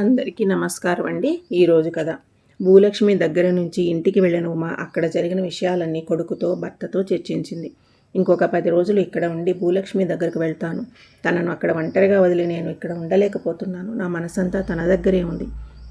అందరికీ నమస్కారం అండి. ఈరోజు కథ. భూలక్ష్మి దగ్గర నుంచి ఇంటికి వెళ్ళిన ఉమా అక్కడ జరిగిన విషయాలన్నీ కొడుకుతో భర్తతో చర్చించింది. ఇంకొక పది రోజులు ఇక్కడ ఉండి భూలక్ష్మి దగ్గరకు వెళ్తాను. తనను అక్కడ ఒంటరిగా వదిలి నేను ఇక్కడ ఉండలేకపోతున్నాను. నా మనసంతా తన దగ్గరే ఉంది.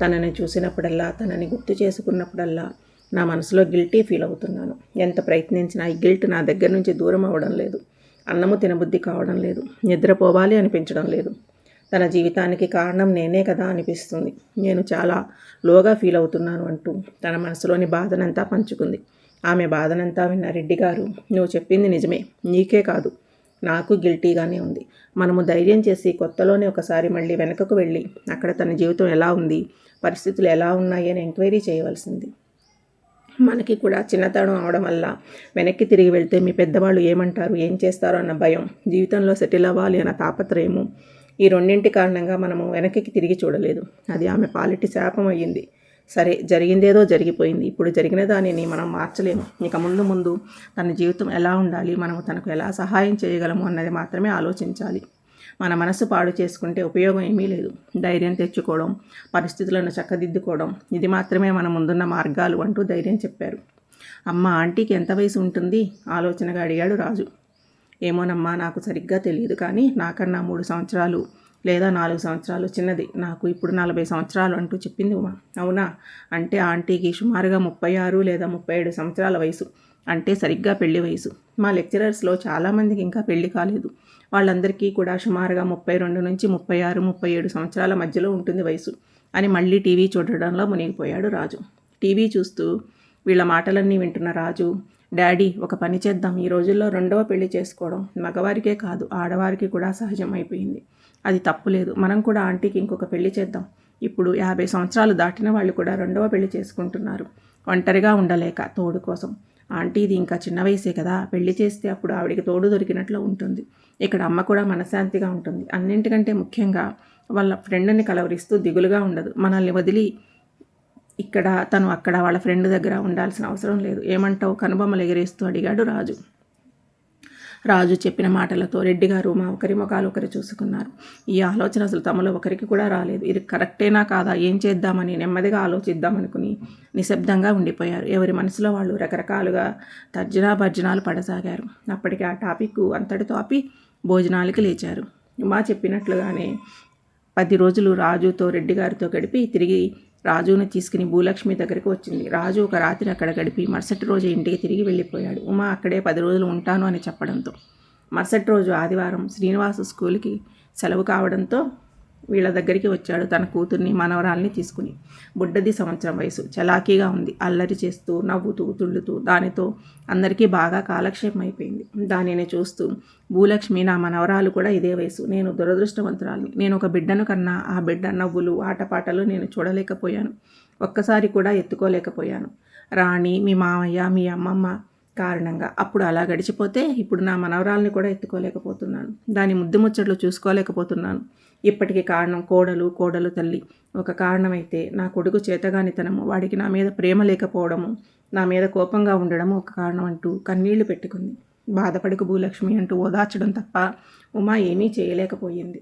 తనని చూసినప్పుడల్లా తనని గుర్తు చేసుకున్నప్పుడల్లా నా మనసులో గిల్టీ ఫీల్ అవుతున్నాను. ఎంత ప్రయత్నించినా ఈ గిల్ట్ నా దగ్గర నుంచి దూరం అవ్వడం లేదు. అన్నము తినబుద్ధి కావడం లేదు. నిద్రపోవాలి అనిపించడం లేదు. తన జీవితానికి కారణం నేనే కదా అనిపిస్తుంది. నేను చాలా లోగా ఫీల్ అవుతున్నాను అంటూ తన మనసులోని బాధనంతా పంచుకుంది. ఆమె బాధనంతా విన్న రెడ్డి గారు నువ్వు చెప్పింది నిజమే. నీకే కాదు. నాకు గిల్టీగానే ఉంది. మనము ధైర్యం చేసి కొత్తలోనే ఒకసారి మళ్ళీ వెనకకు వెళ్ళి అక్కడ తన జీవితం ఎలా ఉంది పరిస్థితులు ఎలా ఉన్నాయి అని ఎంక్వైరీ చేయవలసింది. మనకి కూడా చిన్నతనం అవడం వల్ల వెనక్కి తిరిగి వెళ్తే మీ పెద్దవాళ్ళు ఏమంటారు ఏం చేస్తారో అన్న భయం జీవితంలో సెటిల్ అవ్వాలి అన్న తాపత్రయము ఈ రెండింటి కారణంగా మనము వెనక్కి తిరిగి చూడలేదు. అది ఆమె పాలిటి శాపం అయ్యింది. సరే జరిగిందేదో జరిగిపోయింది. ఇప్పుడు జరిగిన దానిని మనం మార్చలేము. ఇక ముందు ముందు తన జీవితం ఎలా ఉండాలి మనము తనకు ఎలా సహాయం చేయగలము అన్నది మాత్రమే ఆలోచించాలి. మన మనసు పాడు చేసుకుంటే ఉపయోగం ఏమీ లేదు. ధైర్యం తెచ్చుకోవడం పరిస్థితులను చక్కదిద్దుకోవడం ఇది మాత్రమే మన ముందున్న మార్గాలు అంటూ ధైర్యం చెప్పారు. అమ్మ ఆంటీకి ఎంత వయసు ఉంటుంది? ఆలోచనగా అడిగాడు రాజు. ఏమోనమ్మా నాకు సరిగ్గా తెలియదు కానీ నాకన్నా మూడు సంవత్సరాలు లేదా నాలుగు సంవత్సరాలు చిన్నది. నాకు ఇప్పుడు నలభై సంవత్సరాలు అంటూ చెప్పింది ఉమా. అవునా? అంటే ఆంటీకి సుమారుగా ముప్పై ఆరు లేదా ముప్పై ఏడు సంవత్సరాల వయసు. అంటే సరిగ్గా పెళ్ళి వయసు. మా లెక్చరర్స్లో చాలామందికి ఇంకా పెళ్ళి కాలేదు. వాళ్ళందరికీ కూడా సుమారుగా ముప్పై రెండు నుంచి ముప్పై ఆరు ముప్పై ఏడు సంవత్సరాల మధ్యలో ఉంటుంది వయసు అని మళ్ళీ టీవీ చూడడంలో మునిగిపోయాడు రాజు. టీవీ చూస్తూ వీళ్ళ మాటలన్నీ వింటున్న రాజు డాడీ ఒక పని చేద్దాం. ఈ రోజుల్లో రెండవ పెళ్ళి చేసుకోవడం మగవారికే కాదు ఆడవారికి కూడా సహజం అయిపోయింది అది తప్పులేదు మనం కూడా ఆంటీకి ఇంకొక పెళ్ళి చేద్దాం. ఇప్పుడు యాభై సంవత్సరాలు దాటిన వాళ్ళు కూడా రెండవ పెళ్ళి చేసుకుంటున్నారు. ఒంటరిగా ఉండలేక తోడు కోసం. ఆంటీది ఇంకా చిన్న వయసే కదా. పెళ్ళి చేస్తే అప్పుడు ఆవిడికి తోడు దొరికినట్లు ఉంటుంది. ఇక్కడ అమ్మ కూడా మనశ్శాంతిగా ఉంటుంది. అన్నింటికంటే ముఖ్యంగా వాళ్ళ ఫ్రెండ్ని కలవరిస్తూ దిగులుగా ఉండదు. మనల్ని వదిలి ఇక్కడ తను అక్కడ వాళ్ళ ఫ్రెండ్ దగ్గర ఉండాల్సిన అవసరం లేదు. ఏమంటావు? కనుబొమ్మలు ఎగిరేస్తూ అడిగాడు రాజు. రాజు చెప్పిన మాటలతో రెడ్డి గారు మా ఒకరి ముఖాలు ఒకరు చూసుకున్నారు. ఈ ఆలోచన అసలు తమలో ఒకరికి కూడా రాలేదు. ఇది కరెక్టేనా కాదా? ఏం చేద్దామని నెమ్మదిగా ఆలోచిద్దామనుకుని నిశ్శబ్దంగా ఉండిపోయారు. ఎవరి మనసులో వాళ్ళు రకరకాలుగా తర్జనా భర్జనాలు పడసాగారు. అప్పటికి ఆ టాపిక్ అంతటితో ఆపి భోజనాలకి లేచారు. ఉమా చెప్పినట్లుగానే పది రోజులు రాజుతో రెడ్డి గారితో గడిపి తిరిగి రాజును తీసుకుని భూలక్ష్మి దగ్గరికి వచ్చింది. రాజు ఒక రాత్రి అక్కడ గడిపి మరుసటి రోజు ఇంటికి తిరిగి వెళ్ళిపోయాడు. ఉమా అక్కడే పది రోజులు ఉంటాను అని చెప్పడంతో. మరుసటి రోజు ఆదివారం శ్రీనివాస స్కూల్కి సెలవు కావడంతో వీళ్ళ దగ్గరికి వచ్చాడు తన కూతుర్ని మనవరాల్ని తీసుకుని. బుడ్డది సంవత్సరం వయసు. చలాకీగా ఉంది. అల్లరి చేస్తూ నవ్వుతూ తుళ్ళుతూ దానితో అందరికీ బాగా కాలక్షేపం అయిపోయింది. దానిని చూస్తూ భూలక్ష్మి నా మనవరాలు కూడా ఇదే వయసు. నేను దురదృష్టవంతురాలిని. నేను ఒక బిడ్డను కన్నా ఆ బిడ్డ నవ్వులు ఆటపాటలు నేను చూడలేకపోయాను. ఒక్కసారి కూడా ఎత్తుకోలేకపోయాను. రాణి మీ మామయ్య మీ అమ్మమ్మ కారణంగా. అప్పుడు అలా గడిచిపోతే ఇప్పుడు నా మనవరాల్ని కూడా ఎత్తుకోలేకపోతున్నాను. దాని ముద్దు ముచ్చట్లు చూసుకోలేకపోతున్నాను. ఇప్పటికి కారణం కోడలు కోడలు తల్లి. ఒక కారణమైతే నా కొడుకు చేతగానితనము వాడికి నా మీద ప్రేమ లేకపోవడము నా మీద కోపంగా ఉండడము ఒక కారణం అంటూ కన్నీళ్ళు పెట్టుకుంది. బాధపడకు భూలక్ష్మి అంటూ ఓదార్చడం తప్ప ఉమా ఏమీ చేయలేకపోయింది.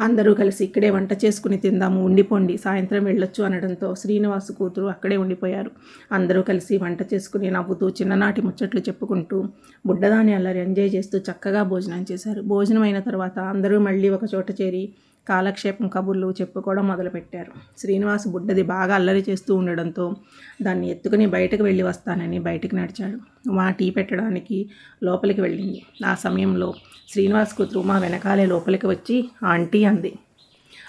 అందరూ కలిసి ఇక్కడే వంట చేసుకుని తిందాము ఉండిపోండి సాయంత్రం వెళ్ళొచ్చు అనడంతో శ్రీనివాస్ కూతురు అక్కడే ఉండిపోయారు. అందరూ కలిసి వంట చేసుకుని నవ్వుతూ చిన్ననాటి ముచ్చట్లు చెప్పుకుంటూ బుడ్డదాని అల్లరి ఎంజాయ్ చేస్తూ చక్కగా భోజనం చేశారు. భోజనం అయిన తర్వాత అందరూ మళ్ళీ ఒక చోట చేరి కాలక్షేపం కబుర్లు చెప్పుకోవడం మొదలుపెట్టారు. శ్రీనివాస్ బుడ్డది బాగా అల్లరి చేస్తూ ఉండడంతో దాన్ని ఎత్తుకుని బయటకు వెళ్ళి వస్తానని బయటకు నడిచాడు. ఉమా టీ పెట్టడానికి లోపలికి వెళ్ళింది. ఆ సమయంలో శ్రీనివాస్ కూతురు ఉమా వెనకాలే లోపలికి వచ్చి ఆంటీ అంది.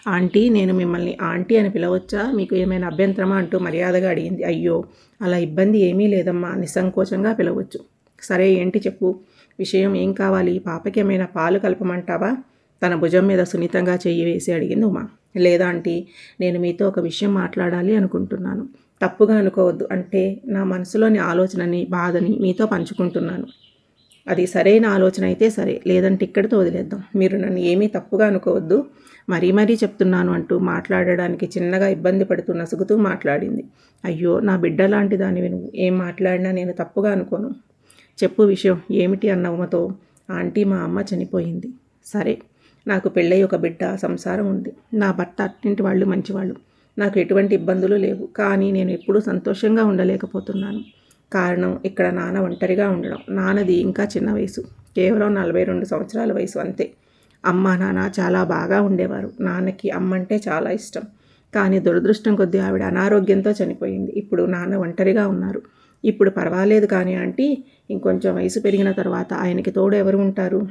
ఆంటీ నేను మిమ్మల్ని ఆంటీ అని పిలవచ్చా? మీకు ఏమైనా అభ్యంతరమా? అంటూ మర్యాదగా అడిగింది. అయ్యో అలా ఇబ్బంది ఏమీ లేదమ్మా నిస్సంకోచంగా పిలవచ్చు. సరే ఏంటి చెప్పు? విషయం ఏం కావాలి? పాపకి ఏమైనా పాలు కలపమంటావా? తన భుజం మీద సున్నితంగా చెయ్యి వేసి అడిగింది ఉమా. లేదా ఆంటీ నేను మీతో ఒక విషయం మాట్లాడాలి అనుకుంటున్నాను. తప్పుగా అనుకోవద్దు అంటే నా మనసులోని ఆలోచనని బాధని మీతో పంచుకుంటున్నాను. అది సరైన ఆలోచన అయితే సరే లేదంటే ఇక్కడితో వదిలేద్దాం. మీరు నన్ను ఏమీ తప్పుగా అనుకోవద్దు. మరీ మరీ చెప్తున్నాను అంటూ మాట్లాడడానికి చిన్నగా ఇబ్బంది పడుతూ నసుగుతూ మాట్లాడింది. అయ్యో నా బిడ్డ లాంటి దానివి నువ్వు. ఏం మాట్లాడినా నేను తప్పుగా అనుకోను. చెప్పు విషయం ఏమిటి అన్న ఉమతో. ఆంటీ మా అమ్మ చనిపోయింది. సరే. నాకు పెళ్ళై ఒక బిడ్డ సంసారం ఉంది. నా భర్త అట్టింటి వాళ్ళు మంచివాళ్ళు. నాకు ఎటువంటి ఇబ్బందులు లేవు. కానీ నేను ఎప్పుడూ సంతోషంగా ఉండలేకపోతున్నాను. కారణం ఇక్కడ నాన్న ఒంటరిగా ఉండడం. నాన్నది ఇంకా చిన్న వయసు. కేవలం నలభై రెండు సంవత్సరాల వయసు అంతే. అమ్మ నాన్న చాలా బాగా ఉండేవారు. నాన్నకి అమ్మ అంటే చాలా ఇష్టం. కానీ దురదృష్టం కొద్దీ ఆవిడ అనారోగ్యంతో చనిపోయింది. ఇప్పుడు నాన్న ఒంటరిగా ఉన్నారు. ఇప్పుడు పర్వాలేదు కానీ ఆంటీ ఇంకొంచెం వయసు పెరిగిన తర్వాత ఆయనకి తోడు ఎవరు ఉంటారు?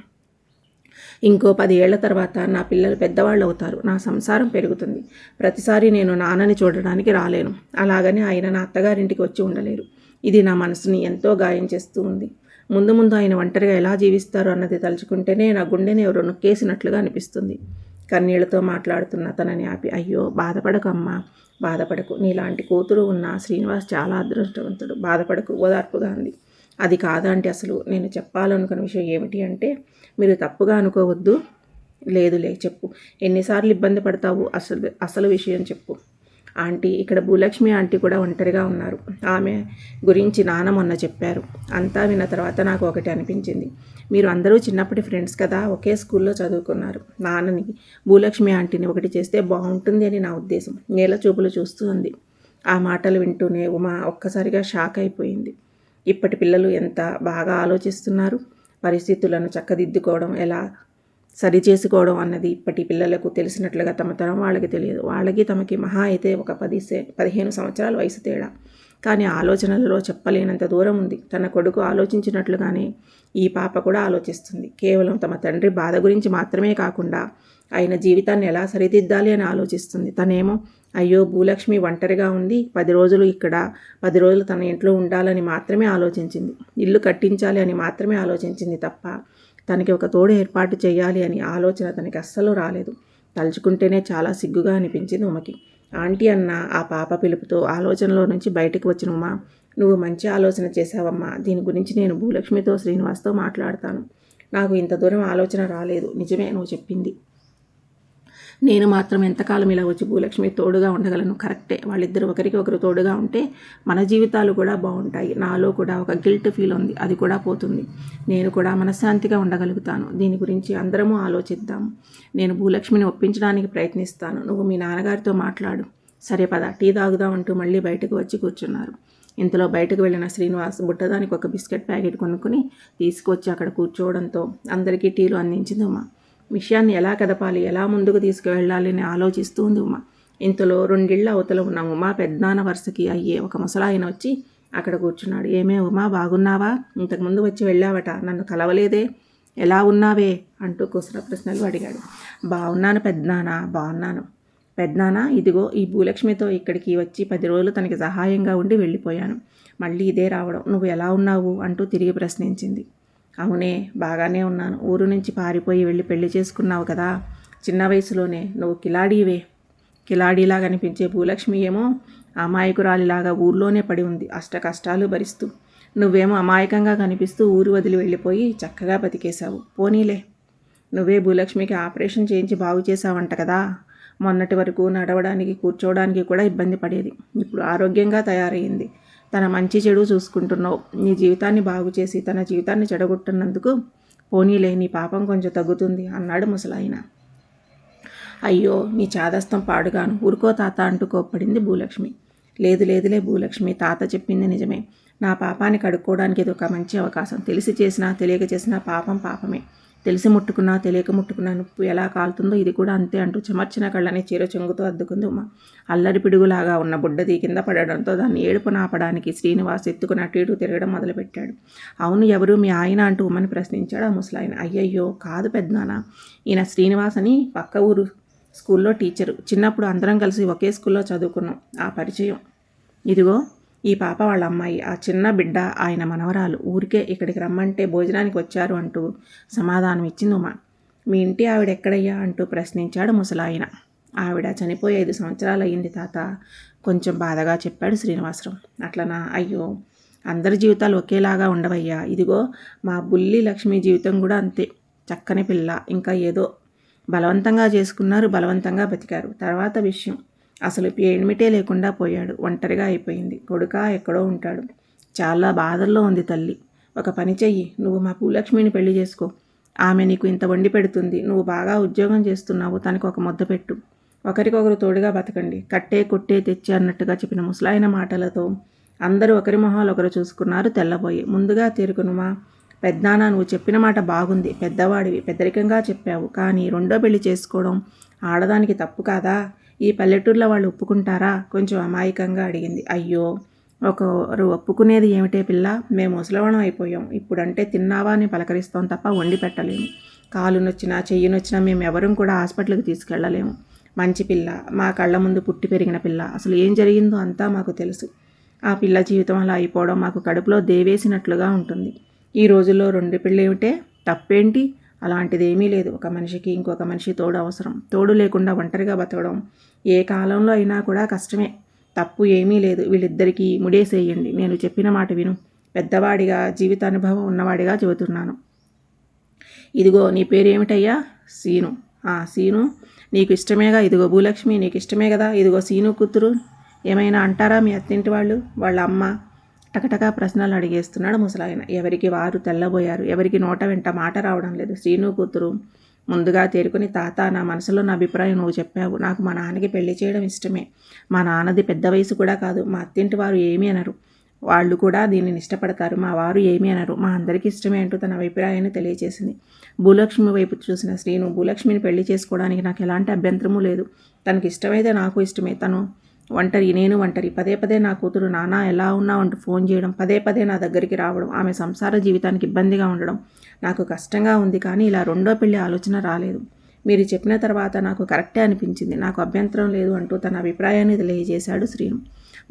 ఇంకో పది ఏళ్ళ తర్వాత నా పిల్లలు పెద్దవాళ్ళు అవుతారు నా సంసారం పెరుగుతుంది. ప్రతిసారి నేను నాన్నని చూడడానికి రాలేను. అలాగని ఆయన నా అత్తగారింటికి వచ్చి ఉండలేరు. ఇది నా మనసుని ఎంతో గాయం చేస్తూ ఉంది. ముందు ముందు ఆయన ఒంటరిగా ఎలా జీవిస్తారు అన్నది తలుచుకుంటేనే నా గుండెని ఎవరో నొక్కేసినట్లుగా అనిపిస్తుంది. కన్నీళ్ళతో మాట్లాడుతున్న తనని ఆపి అయ్యో బాధపడకు అమ్మా బాధపడకు. నీలాంటి కూతురు ఉన్న శ్రీనివాస్ చాలా అదృష్టవంతుడు. బాధపడకు. ఓదార్పుగా అంది. అది కాదంటే అసలు నేను చెప్పాలనుకున్న విషయం ఏమిటి అంటే మీరు తప్పుగా అనుకోవద్దు. లేదులే చెప్పు. ఎన్నిసార్లు ఇబ్బంది పడతావు? అసలు అసలు విషయం చెప్పు. ఆంటీ ఇక్కడ భూలక్ష్మి ఆంటీ కూడా ఒంటరిగా ఉన్నారు. ఆమె గురించి నాన్న మొన్న చెప్పారు. అంతా విన్న తర్వాత నాకు ఒకటి అనిపించింది. మీరు అందరూ చిన్నప్పటి ఫ్రెండ్స్ కదా ఒకే స్కూల్లో చదువుకున్నారు. నాన్నని భూలక్ష్మి ఆంటీని ఒకటి చేస్తే బాగుంటుంది అని నా ఉద్దేశం. నేల చూపులు చూస్తూ ఉంది. ఆ మాటలు వింటూనే ఉమా ఒక్కసారిగా షాక్ అయిపోయింది. ఇప్పటి పిల్లలు ఎంత బాగా ఆలోచిస్తున్నారు? పరిస్థితులను చక్కదిద్దుకోవడం ఎలా? సరి చేసుకోవడం అన్నది ఇప్పటి పిల్లలకు తెలిసినట్లుగా తమ తరం వాళ్ళకి తెలియదు. వాళ్ళకి తమకి మహా అయితే ఒక పది పదిహేను సంవత్సరాల వయసు తేడా. కానీ ఆలోచనలలో చెప్పలేనంత దూరం ఉంది. తన కొడుకు ఆలోచించినట్లుగానే ఈ పాప కూడా ఆలోచిస్తుంది. కేవలం తమ తండ్రి బాధ గురించి మాత్రమే కాకుండా ఆయన జీవితాన్ని ఎలా సరిదిద్దాలి అని ఆలోచిస్తుంది. తనేమో అయ్యో భూలక్ష్మి ఒంటరిగా ఉంది. పది రోజులు ఇక్కడ పది రోజులు తన ఇంట్లో ఉండాలని మాత్రమే ఆలోచించింది. ఇల్లు కట్టించాలి అని మాత్రమే ఆలోచించింది తప్ప తనకి ఒక తోడు ఏర్పాటు చేయాలి అని ఆలోచన తనకి అస్సలు రాలేదు. తలుచుకుంటేనే చాలా సిగ్గుగా అనిపించింది ఉమకి. ఆంటీ అన్న ఆ పాప పిలుపుతో ఆలోచనలో నుంచి బయటకు వచ్చిన ఉమా. నువ్వు మంచి ఆలోచన చేసావమ్మా దీని గురించి నేను భూలక్ష్మితో శ్రీనివాస్తో మాట్లాడతాను. నాకు ఇంత దూరం ఆలోచన రాలేదు. నిజమే నువ్వు చెప్పింది. నేను మాత్రం ఎంతకాలం ఇలా వచ్చి భూలక్ష్మి తోడుగా ఉండగలను? కరెక్టే. వాళ్ళిద్దరు ఒకరికి ఒకరు తోడుగా ఉంటే మన జీవితాలు కూడా బాగుంటాయి. నాలో కూడా ఒక గిల్ట్ ఫీల్ ఉంది. అది కూడా పోతుంది. నేను కూడా మనశ్శాంతిగా ఉండగలుగుతాను. దీని గురించి అందరము ఆలోచిద్దాం. నేను భూలక్ష్మిని ఒప్పించడానికి ప్రయత్నిస్తాను. నువ్వు మీ నాన్నగారితో మాట్లాడు. సరే పద. టీ తాగుదామంటూ మళ్ళీ బయటకు వచ్చి కూర్చున్నారు. ఇంతలో బయటకు వెళ్ళిన శ్రీనివాస్ బుట్టదానికి ఒక బిస్కెట్ ప్యాకెట్ కొనుక్కుని తీసుకొచ్చి అక్కడ కూర్చోవడంతో అందరికీ టీలు అందించింది ఉమా విషయాన్ని ఎలా కదపాలి ఎలా ముందుకు తీసుకువెళ్ళాలి అని ఆలోచిస్తూ ఉంది ఉమా. ఇంతలో రెండిళ్ళ అవతల ఉన్న ఉమా పెద్దనాన్న వరుసకి అయ్యే ఒక ముసలాయన వచ్చి అక్కడ కూర్చున్నాడు. ఏమే ఉమా బాగున్నావా? ఇంతకుముందు వచ్చి వెళ్ళావట నన్ను కలవలేదే? ఎలా ఉన్నావే? అంటూ కుసర ప్రశ్నలు అడిగాడు. బాగున్నాను పెద్దనాన్న బాగున్నాను. పెద్దనాన్న ఇదిగో ఈ భూలక్ష్మితో ఇక్కడికి వచ్చి పది రోజులు తనకి సహాయంగా ఉండి వెళ్ళిపోయాను. మళ్ళీ ఇదే రావడం. నువ్వు ఎలా ఉన్నావు? అంటూ తిరిగి ప్రశ్నించింది. అవునే బాగానే ఉన్నాను. ఊరు నుంచి పారిపోయి వెళ్ళి పెళ్ళి చేసుకున్నావు కదా. చిన్న వయసులోనే నువ్వు కిలాడీవే. కిలాడీలా కనిపించే భూలక్ష్మి ఏమో అమాయకురాలిలాగా ఊర్లోనే పడి ఉంది. అష్ట కష్టాలు భరిస్తూ. నువ్వేమో అమాయకంగా కనిపిస్తూ ఊరు వదిలి వెళ్ళిపోయి చక్కగా బతికేశావు. పోనీలే. నువ్వే భూలక్ష్మికి ఆపరేషన్ చేయించి బాగు చేసావంట కదా. మొన్నటి వరకు నడవడానికి కూర్చోవడానికి కూడా ఇబ్బంది పడేది. ఇప్పుడు ఆరోగ్యంగా తయారైంది తన మంచి చెడు చూసుకుంటున్నావు. నీ జీవితాన్ని బాగు చేసి తన జీవితాన్ని చెడగొట్టినందుకు పోనీలే నీ పాపం కొంచెం తగ్గుతుంది అన్నాడు ముసలాయన. అయ్యో నీ చాదస్తం పాడుగాను. ఊరుకో తాత అంటూ కోప్పడింది భూలక్ష్మి. లేదు లేదులే భూలక్ష్మి తాత చెప్పింది నిజమే. నా పాపాన్ని కడుక్కోవడానికి ఇది ఒక మంచి అవకాశం. తెలిసి చేసినా తెలియక చేసినా పాపం పాపమే. తెలిసి ముట్టుకున్నా తెలియక ముట్టుకున్నా నొప్పి ఎలా కాలుతుందో ఇది కూడా అంతే అంటూ చెమర్చిన కళ్ళని చీర చెంగుతో అద్దుకుంది ఉమా. అల్లరి పిడుగులాగా ఉన్న బుడ్డది కింద పడడంతో దాన్ని ఏడుపు నాపడానికి శ్రీనివాస్ ఎత్తుకుని అటు ఇటు తిరగడం మొదలుపెట్టాడు. అవును ఎవరు? మీ ఆయన అంటూ ఉమ్మని ప్రశ్నించాడు ఆ ముసలాయన. అయ్యయ్యో కాదు పెద్దనాన్న. ఈయన శ్రీనివాస్ అని పక్క ఊరు స్కూల్లో టీచరు. చిన్నప్పుడు అందరం కలిసి ఒకే స్కూల్లో చదువుకున్నాం. ఆ పరిచయం. ఇదిగో ఈ పాప వాళ్ళ అమ్మాయి ఆ చిన్న బిడ్డ ఆయన మనవరాలు ఊరికే ఇక్కడికి రమ్మంటే భోజనానికి వచ్చారు అంటూ సమాధానం ఇచ్చింది ఉమా. మీ ఇంటి ఆవిడ ఎక్కడయ్యా? అంటూ ప్రశ్నించాడు ముసలాయన. ఆవిడ చనిపోయి ఐదు సంవత్సరాలు అయ్యింది తాత. కొంచెం బాధగా చెప్పాడు శ్రీనివాసరావు. అట్లనా? అయ్యో అందరి జీవితాలు ఒకేలాగా ఉండవయ్యా. ఇదిగో మా బుల్లి లక్ష్మి జీవితం కూడా అంతే. చక్కని పిల్ల. ఇంకా ఏదో బలవంతంగా చేసుకున్నారు బలవంతంగా బతికారు. తర్వాత విషయం. అసలు ఏమిటే లేకుండా పోయాడు. ఒంటరిగా అయిపోయింది. కొడుక ఎక్కడో ఉంటాడు. చాలా బాధల్లో ఉంది తల్లి. ఒక పని చెయ్యి. నువ్వు మా భూలక్ష్మిని పెళ్ళి చేసుకో. ఆమె నీకు ఇంత వండి పెడుతుంది. నువ్వు బాగా ఉద్యోగం చేస్తున్నావు. తనకు ఒక ముద్ద పెట్టు. ఒకరికొకరు తోడుగా బతకండి. కట్టే కొట్టే తెచ్చి అన్నట్టుగా చెప్పిన ముసలాయన మాటలతో అందరూ ఒకరి మొహాలు ఒకరు చూసుకున్నారు తెల్లబోయి. ముందుగా తీరుకునుమా పెద్దనాన్న నువ్వు చెప్పిన మాట బాగుంది. పెద్దవాడివి. పెద్దరికంగా చెప్పావు. కానీ రెండో పెళ్ళి చేసుకోవడం ఆడదానికి తప్పు కాదా? ఈ పల్లెటూర్లో వాళ్ళు ఒప్పుకుంటారా? కొంచెం అమాయకంగా అడిగింది. అయ్యో ఒకరు ఒప్పుకునేది ఏమిటే పిల్ల? మేము ముసలవనం అయిపోయాం. ఇప్పుడంటే తిన్నావా అని పలకరిస్తాం తప్ప వండి పెట్టలేము. కాలు నొచ్చినా చెయ్యి నొచ్చినా మేము ఎవరం కూడా హాస్పిటల్కి తీసుకెళ్ళలేము మంచి పిల్ల. మా కళ్ళ ముందు పుట్టి పెరిగిన పిల్ల. అసలు ఏం జరిగిందో అంతా మాకు తెలుసు. ఆ పిల్ల జీవితం అలా అయిపోవడం మాకు కడుపులో దేవేసినట్లుగా ఉంటుంది. ఈ రోజుల్లో రెండు ఏమిటే తప్పేంటి? అలాంటిది ఏమీ లేదు. ఒక మనిషికి ఇంకొక మనిషి తోడు అవసరం. తోడు లేకుండా ఒంటరిగా బతకడం ఏ కాలంలో అయినా కూడా కష్టమే. తప్పు ఏమీ లేదు. వీళ్ళిద్దరికీ ముడేసేయండి. నేను చెప్పిన మాట విను. పెద్దవాడిగా జీవితానుభవం ఉన్నవాడిగా చెబుతున్నాను. ఇదిగో నీ పేరేమిటయ్యా? సీను. ఆ సీను నీకు ఇష్టమేగా? ఇదిగో భూలక్ష్మి నీకు ఇష్టమే కదా? ఇదిగో సీను కూతురు. ఏమైనా అంటారా మీ అత్తింటి వాళ్ళు? వాళ్ళ అమ్మ టకటకా ప్రశ్నలు అడిగేస్తున్నాడు ముసలాయన. ఎవరికి వారు తెల్లబోయారు? ఎవరికి నోట వెంట మాట రావడం లేదు. శ్రీను కూతురు ముందుగా తేరుకుని తాత నా మనసులో నా అభిప్రాయం నువ్వు చెప్పావు. నాకు మా నాన్నకి పెళ్ళి చేయడం ఇష్టమే. మా నాన్నది పెద్ద వయసు కూడా కాదు. మా అత్తింటి వారు ఏమీ అనరు. వాళ్ళు కూడా దీనిని ఇష్టపడతారు మా వారు ఏమీ అనరు. మా అందరికీ ఇష్టమే అంటూ తన అభిప్రాయాన్ని తెలియజేసింది. భూలక్ష్మి వైపు చూసిన శ్రీను భూలక్ష్మిని పెళ్ళి చేసుకోవడానికి నాకు ఎలాంటి అభ్యంతరమూ లేదు. తనకి ఇష్టమైతే నాకు ఇష్టమే. తను ఒంటరి నేను ఒంటరి. పదే పదే నా కూతురు నానా ఎలా ఉన్నావు అంటూ ఫోన్ చేయడం పదే పదే నా దగ్గరికి రావడం ఆమె సంసార జీవితానికి ఇబ్బందిగా ఉండడం నాకు కష్టంగా ఉంది కానీ ఇలా రెండో పెళ్ళి ఆలోచన రాలేదు. మీరు చెప్పిన తర్వాత నాకు కరెక్టే అనిపించింది. నాకు అభ్యంతరం లేదు అంటూ తన అభిప్రాయాన్ని తెలియజేశాడు శ్రీను.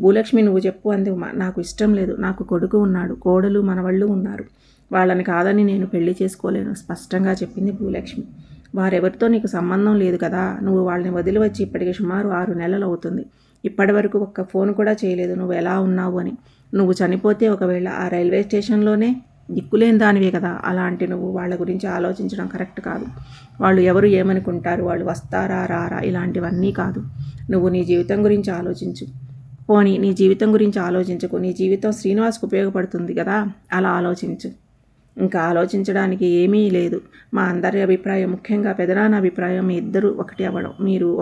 భూలక్ష్మి నువ్వు చెప్పు అంది నాకు ఇష్టం లేదు. నాకు కొడుకు ఉన్నాడు. కోడలు మనవళ్ళు ఉన్నారు. వాళ్ళని కాదని నేను పెళ్ళి చేసుకోలేను. స్పష్టంగా చెప్పింది భూలక్ష్మి. వారెవరితో నీకు సంబంధం లేదు కదా? నువ్వు వాళ్ళని వదిలి వచ్చి ఇప్పటికి సుమారు ఆరు నెలలు అవుతుంది. ఇప్పటివరకు ఒక్క ఫోన్ కూడా చేయలేదు. నువ్వు ఎలా ఉన్నావు? అని. నువ్వు చనిపోతే ఒకవేళ ఆ రైల్వే స్టేషన్లోనే దిక్కులేని దానివే కదా. అలాంటి నువ్వు వాళ్ళ గురించి ఆలోచించడం కరెక్ట్ కాదు. వాళ్ళు ఎవరు ఏమనుకుంటారు? వాళ్ళు వస్తారా? రారా? ఇలాంటివన్నీ కాదు. నువ్వు నీ జీవితం గురించి ఆలోచించు. పోనీ నీ జీవితం గురించి ఆలోచించకు. నీ జీవితం శ్రీనివాస్కు ఉపయోగపడుతుంది కదా. అలా ఆలోచించు. ఇంకా ఆలోచించడానికి ఏమీ లేదు. మా అందరి అభిప్రాయం ముఖ్యంగా పెదనాన్న అభిప్రాయం. మీ ఇద్దరు ఒకటి అవ్వడం. మీరు